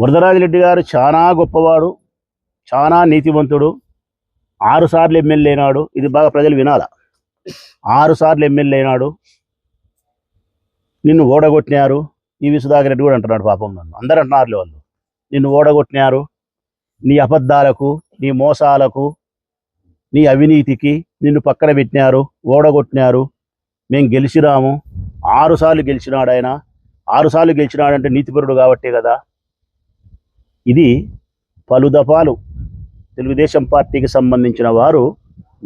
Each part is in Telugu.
వరదరాజిరెడ్డి గారు చాలా గొప్పవాడు చాలా నీతివంతుడు ఆరు సార్లు ఎమ్మెల్యే అయినాడు. ఇది బాగా ప్రజలు వినాల? ఆరుసార్లు ఎమ్మెల్యే అయినాడు. నిన్ను ఓడగొట్టినారు. ఈవి సుధాకర్ రెడ్డి కూడా అంటున్నాడు పాపం నన్ను. అందరు అంటున్నారు వాళ్ళు. నిన్ను ఓడగొట్టినారు. నీ అబద్ధాలకు నీ మోసాలకు నీ అవినీతికి నిన్ను పక్కన పెట్టినారు. ఓడగొట్టినారు. మేము గెలిచినాము. ఆరుసార్లు గెలిచినాడు ఆయన. ఆరుసార్లు గెలిచినాడంటే నీతిపరుడు కాబట్టే కదా. ఇది పలు దఫాలు తెలుగుదేశం పార్టీకి సంబంధించిన వారు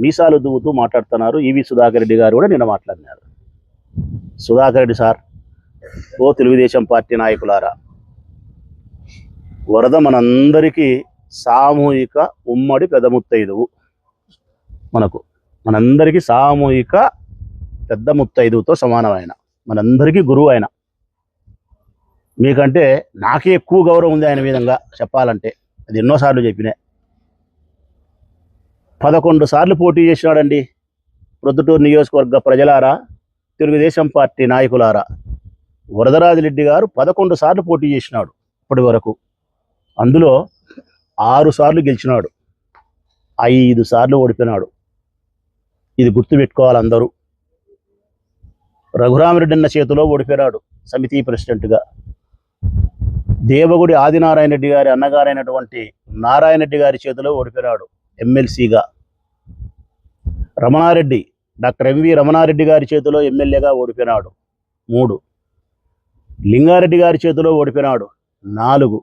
మీసాలు దువ్వుతూ మాట్లాడుతున్నారు. ఈవి సుధాకర్ రెడ్డి గారు కూడా నిన్న మాట్లాడినారు. సుధాకర్ రెడ్డి సార్ ఓ తెలుగుదేశం పార్టీ నాయకులారా వరద మనందరికీ సామూహిక ఉమ్మడి పెద్ద ముత్తైదువు. మనకు మనందరికీ సామూహిక పెద్ద ముత్తైదువుతో సమానమైన మనందరికీ గురువు ఆయన. మీకంటే నాకే ఎక్కువ గౌరవం ఉంది ఆయన విధంగా చెప్పాలంటే. అది ఎన్నోసార్లు చెప్పినా. పదకొండు సార్లు పోటీ చేసినాడండి. ప్రొద్దుటూరు నియోజకవర్గ ప్రజలారా తెలుగుదేశం పార్టీ నాయకులారా. వరదరాజిరెడ్డి గారు పదకొండు సార్లు పోటీ చేసినాడు ఇప్పటి వరకు. అందులో ఆరు సార్లు గెలిచినాడు. ఐదు సార్లు ఓడిపోయినాడు. ఇది గుర్తుపెట్టుకోవాలి అందరూ. రఘురామరెడ్డి అన్న చేతిలో ఓడిపోయినాడు సమితి ప్రెసిడెంట్గా. దేవగుడి ఆదినారాయణ రెడ్డి గారి అన్నగారైనటువంటి నారాయణ రెడ్డి గారి చేతిలో ఓడిపోయినాడు ఎమ్మెల్సీగా. రమణారెడ్డి డాక్టర్ ఎంవి రమణారెడ్డి గారి చేతిలో ఎమ్మెల్యేగా ఓడిపోయినాడు మూడు. లింగారెడ్డి గారి చేతిలో ఓడిపోయినాడు నాలుగు.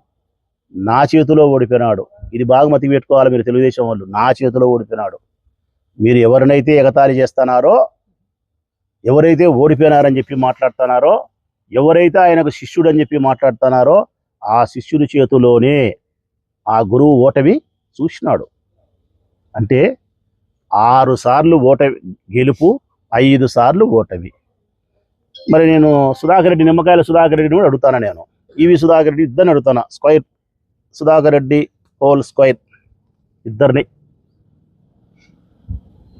నా చేతిలో ఓడిపోయినాడు ఇది బాగా మతి పెట్టుకోవాలి మీరు తెలుగుదేశం వాళ్ళు. నా చేతిలో ఓడిపోయినాడు మీరు ఎవరినైతే ఎగతాళి చేస్తున్నారో ఎవరైతే ఓడిపోయినారని చెప్పి మాట్లాడుతున్నారో ఎవరైతే ఆయనకు శిష్యుడు అని చెప్పి మాట్లాడుతున్నారో ఆ శిష్యుడి చేతిలోనే ఆ గురువు ఓటమి చూసినాడు. అంటే ఆరు సార్లు ఓటమి గెలుపు ఐదు సార్లు ఓటమి. మరి నేను సుధాకర్ రెడ్డి నిమ్మకాయల సుధాకర్ రెడ్డిని కూడా అడుగుతాను నేను? ఈవి సుధాకర్ రెడ్డి ఇద్దరిని అడుగుతాను? Square Sudhakar Reddy whole square ఇద్దరిని.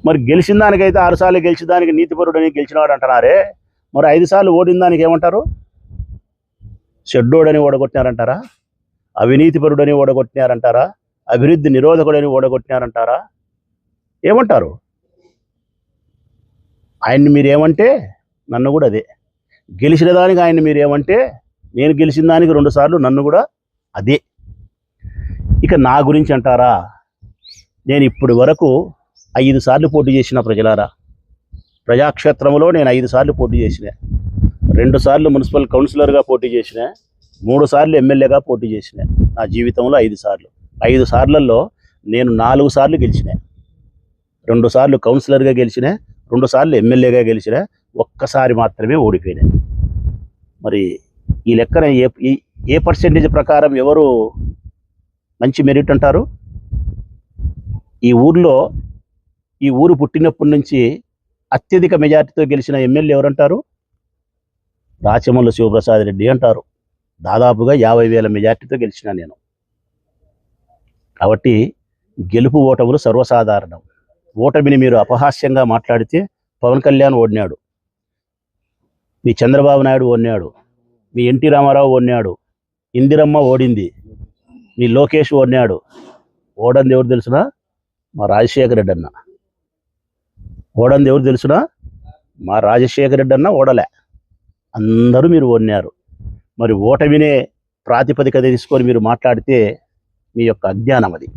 మరి గెలిచిన దానికైతే ఆరు సార్లు గెలిచిన దానికి నీతిపరుడని గెలిచినాడు అంటున్నారే. మరి ఐదు సార్లు ఓడిన దానికి ఏమంటారు? షెడ్డోడని ఓడగొట్టినారంటారా? అవినీతిపరుడని ఓడగొట్టినారంటారా? అభివృద్ధి నిరోధకుడని ఓడగొట్టినారంటారా? ఏమంటారు? ఆయన్ని మీరేమంటే నన్ను కూడా అదే. గెలిచిన దానికి ఆయన్ని మీరేమంటే నేను గెలిచిన దానికి రెండు సార్లు నన్ను కూడా అదే. ఇక నా గురించి అంటారా? నేను ఇప్పటి వరకు ఐదు సార్లు పోటీ చేసిన ప్రజలారా. ప్రజాక్షేత్రంలో నేను ఐదు సార్లు పోటీ చేసిన. రెండు సార్లు మున్సిపల్ కౌన్సిలర్గా పోటీ చేసిన మూడు సార్లు ఎమ్మెల్యేగా పోటీ చేసిన నా జీవితంలో ఐదు సార్లు. ఐదు సార్లలో నేను నాలుగు సార్లు గెలిచిన రెండు సార్లు కౌన్సిలర్గా గెలిచిన రెండు సార్లు ఎమ్మెల్యేగా గెలిచిన ఒక్కసారి మాత్రమే ఓడిపోయినా. మరి ఈ లెక్కన ఏ ఈ- ఏ పర్సెంటేజ్ ప్రకారం ఎవరు మంచి మెరిట్ అంటారు? ఈ ఊర్లో ఈ ఊరు పుట్టినప్పటి నుంచి అత్యధిక మెజార్టీతో గెలిచిన ఎమ్మెల్యే ఎవరంటారు? రాచమల్లు శివప్రసాద్ రెడ్డి అంటారు. దాదాపుగా యాభై వేల మెజార్టీతో గెలిచిన నేను. కాబట్టి గెలుపు ఓటములు సర్వసాధారణం. ఓటమిని మీరు అపహాస్యంగా మాట్లాడితే పవన్ కళ్యాణ్ ఓడినాడు. మీ చంద్రబాబు నాయుడు ఓడినాడు. మీ ఎన్టీ రామారావు ఓడినాడు. ఇందిరమ్మ ఓడింది. మీ లోకేష్ ఓడినాడు. ఓడంది ఎవరు తెలుసునా? మా రాజశేఖర రెడ్డి అన్న. ఓడంది ఎవరు తెలుసునా? మా రాజశేఖర రెడ్డి అన్న ఓడలే. అందరూ మీరు ఓడినారు. మరి ఓటమినే ప్రాతిపదిక తీసుకొని మీరు మాట్లాడితే మీ యొక్క అజ్ఞానం అది